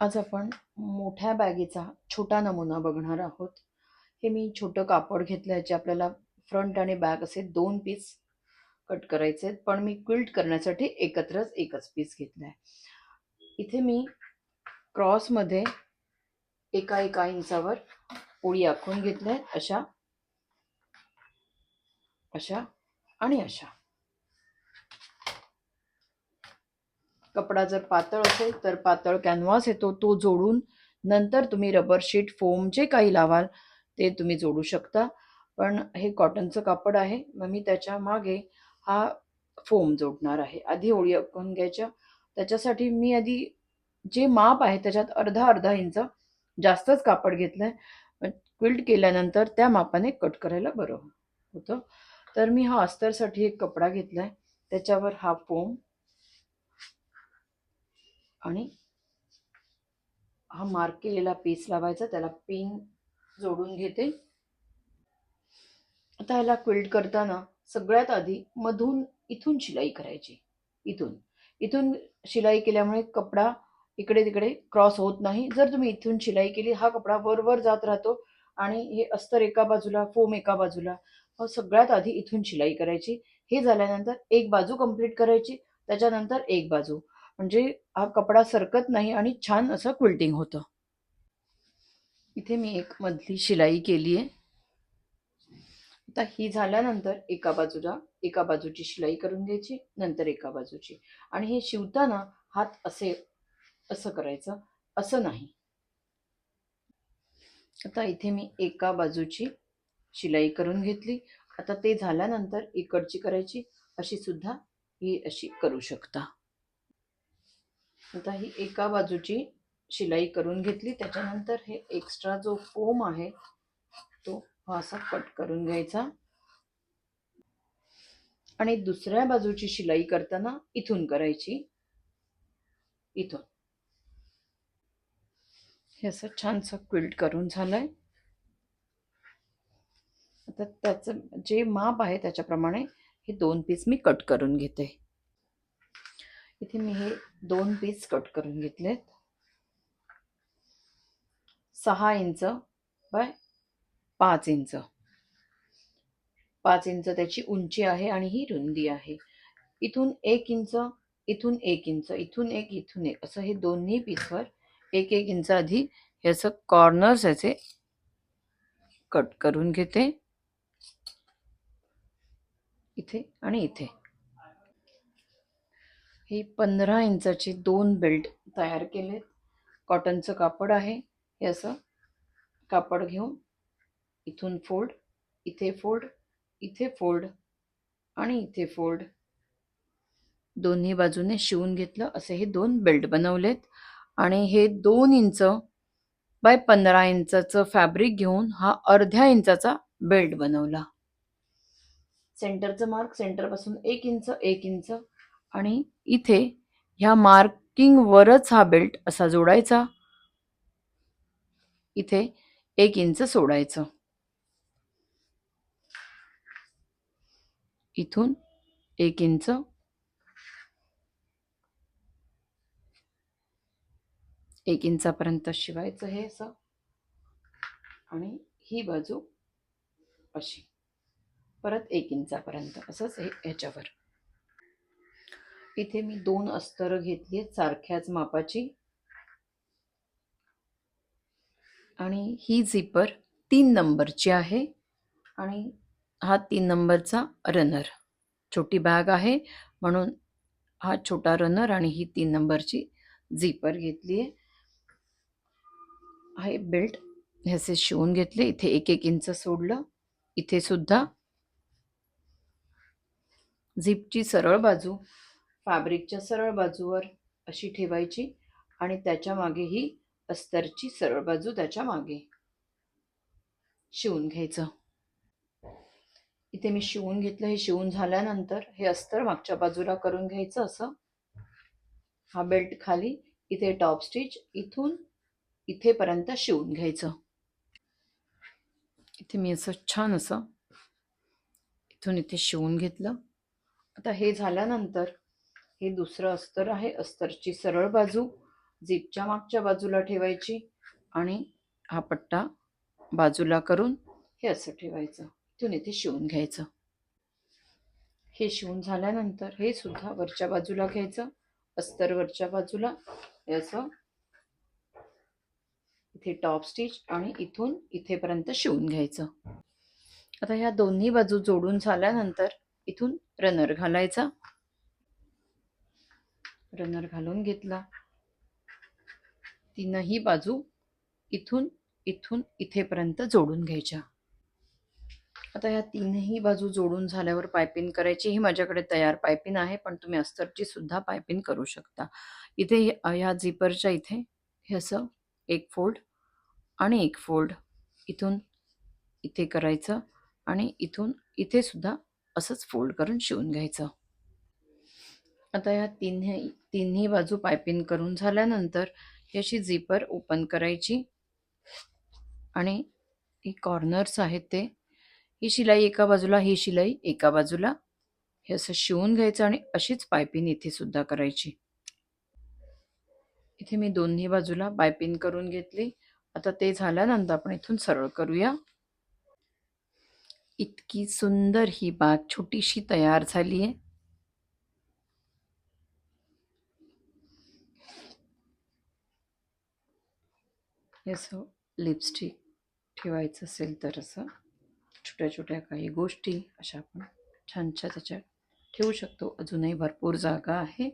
आज आपण मोठ्या बॅगेचा छोटा नमुना बघणार आहोत. हे मी छोटं कापड घेतलं याचे आपल्याला फ्रंट आणि बॅक असे दोन पीस कट करायचे आहेत. पण मी क्विल्ट करण्यासाठी एकत्रच एकच पीस घेतला आहे इथे मी क्रॉसमध्ये एका एका इंचावर ओळी आखून घेतल्या. आहेत अशा अशा आणि अशा. कपडा जर पातळ असेल तर पातळ कॅनव्हास येतो. तो जोडून नंतर तुम्ही रबर शीट फोम जे काही लावाल ते तुम्ही जोडू शकता. पण हे कॉटनचं कापड आहे. मग मी त्याच्यामागे हा फोम जोडणार आहे. आधी ओळी आखून घ्यायच्या. त्याच्यासाठी मी आधी जे माप आहे त्याच्यात अर्धा अर्धा इंच जास्तच कापड घेतलंय. क्विल्ट केल्यानंतर त्या मापाने कट करायला बरं होतं. तर मी हा अस्तरसाठी एक कपडा घेतलाय. त्याच्यावर हा फोम आणि हा मार्क केलेला पीस लावायचा त्याला पिन जोडून घेते. आता ह्याला क्विल्ट करताना सगळ्यात आधी मधून इथून शिलाई करायची. इथून. इथून शिलाई केल्यामुळे कपडा इकडे तिकडे क्रॉस होत नाही. जर तुम्ही इथून शिलाई केली हा कपडा वर वर जात राहतो आणि हे अस्तर एका बाजूला फोम एका बाजूला सगळ्यात आधी इथून शिलाई करायची. हे झाल्यानंतर एक बाजू कंप्लीट करायची त्याच्यानंतर एक बाजू. म्हणजे हा कपडा सरकत नाही आणि छान असं क्विल्टिंग होतं. इथे मी एक मधली शिलाई केली आहे. आता ही झाल्यानंतर एका बाजूला एका बाजूची शिलाई करून घ्यायची नंतर एका बाजूची. आणि हे शिवताना हात असे असं करायचं असं नाही. आता इथे मी एका बाजूची शिलाई करून घेतली. आता ते झाल्यानंतर इकडची करायची अशी सुद्धा ही अशी करू शकता. आता ही एका बाजूची शिलाई करून घेतली. त्याच्यानंतर हे एक्स्ट्रा जो फोम आहे तो हा असा कट करून घ्यायचा. आणि दुसऱ्या बाजूची शिलाई करताना इथून करायची. इथून. हे असं छानसं क्विल्ट करून झालंय. आता त्याचं जे माप आहे त्याच्याप्रमाणे हे दोन पीस मी कट करून घेते. इथे मी हे दोन पीस कट करून घेतलेत. सहा इंच बाय पाच इंच. पाच इंच त्याची उंची आहे आणि ही रुंदी आहे. इथून एक इंच इथून एक इंच इथून एक इथून एक. असं हे दोन्ही पीसवर एक एक इंच आधी हे असं कॉर्नर्स याचे कट करून घेते. इथे आणि इथे. हे पंधरा इंचाचे दोन बेल्ट तयार केलेत. कॉटनचं कापड आहे. हे असं कापड घेऊन इथून फोल्ड इथे फोल्ड इथे फोल्ड आणि इथे फोल्ड. दोन्ही बाजूने शिवून घेतलं. असे हे दोन बेल्ट बनवलेत. आणि हे दोन इंच बाय पंधरा इंचाचं फॅब्रिक घेऊन हा अर्ध्या इंचाचा बेल्ट बनवला. सेंटरचं मार्क सेंटरपासून एक इंच एक इंच आणि इथे ह्या मार्किंगवरच हा बेल्ट असा जोडायचा. इथे एक इंच सोडायचं. इथून एक इंच. एक इंचापर्यंत शिवायचं हे असं. आणि ही बाजू अशी. परत एक इंचापर्यंत असंच हे ह्याच्यावर. इथे मी दोन अस्तर घेतली आहेत सारख्याच मापाची. आणि ही झिपर तीन नंबरची आहे आणि हा तीन नंबरचा रनर छोटी बॅग आहे म्हणून हा छोटा रनर आणि ही तीन नंबरची झिपर घेतली आहे. हे बेल्ट ह्याचे शिवून घेतले इथे एक एक इंच सोडलं इथे सुद्धा. झिपची सरळ बाजू फॅब्रिकच्या सरळ बाजूवर अशी ठेवायची आणि त्याच्यामागे ही अस्तरची सरळ बाजू त्याच्यामागे. शिवून घ्यायचं. इथे मी शिवून घेतलं. हे शिवून झाल्यानंतर हे अस्तर मागच्या बाजूला करून घ्यायचं असं. हा बेल्ट खाली इथे टॉप स्टिच इथून इथेपर्यंत शिवून घ्यायचं. इथे मी असं छान असं इथून इथे शिवून घेतलं. आता हे झाल्यानंतर हे दुसरं अस्तर आहे. अस्तरची सरळ बाजू झिपच्या मागच्या बाजूला ठेवायची आणि हा पट्टा बाजूला करून हे असं ठेवायचं. इथून इथे शिवून घ्यायचं. हे शिवून झाल्यानंतर हे सुद्धा वरच्या बाजूला घ्यायचं. अस्तर वरच्या बाजूला याचं असं इथे टॉप स्टिच आणि इथून इथेपर्यंत शिवून घ्यायचं. आता ह्या दोन्ही बाजू जोडून झाल्यानंतर इथून रनर घालायचा. रनर घालून घेतला. तीनही बाजू इथून इथून इथेपर्यंत जोडून घ्यायच्या. आता ह्या तीनही बाजू जोडून झाल्यावर पायपिंग करायची ही माझ्याकडे तयार पायपिंग आहे पण तुम्ही अस्तरची सुद्धा पायपिंग करू शकता. इथे ह्या झिपरच्या इथे हे असं एक फोल्ड आणि एक फोल्ड इथून इथे करायचं आणि इथून इथे सुद्धा असंच फोल्ड करून शिवून घ्यायचं. आता या तिन्ही तिन्ही बाजू पायपिंग करून झाल्यानंतर याची झिपर ओपन करायची. आणि ही कॉर्नर्स आहेत ते. ही शिलाई एका बाजूला ही शिलाई एका बाजूला. हे असं शिवून घ्यायचं आणि अशीच पायपिंग इथे सुद्धा करायची. इथे मी दोन्ही बाजूला पायपिंग करून घेतली. आता ते झाल्यानंतर आपण इथून सरळ करूया. इतकी सुंदर ही बाग छोटीशी तयार झाली आहे असं लिपस्टिक ठेवायचं असेल तर असं छोट्या छोट्या काही गोष्टी अशा आपण छानशा त्याच्यात ठेवू शकतो. अजूनही भरपूर जागा आहे.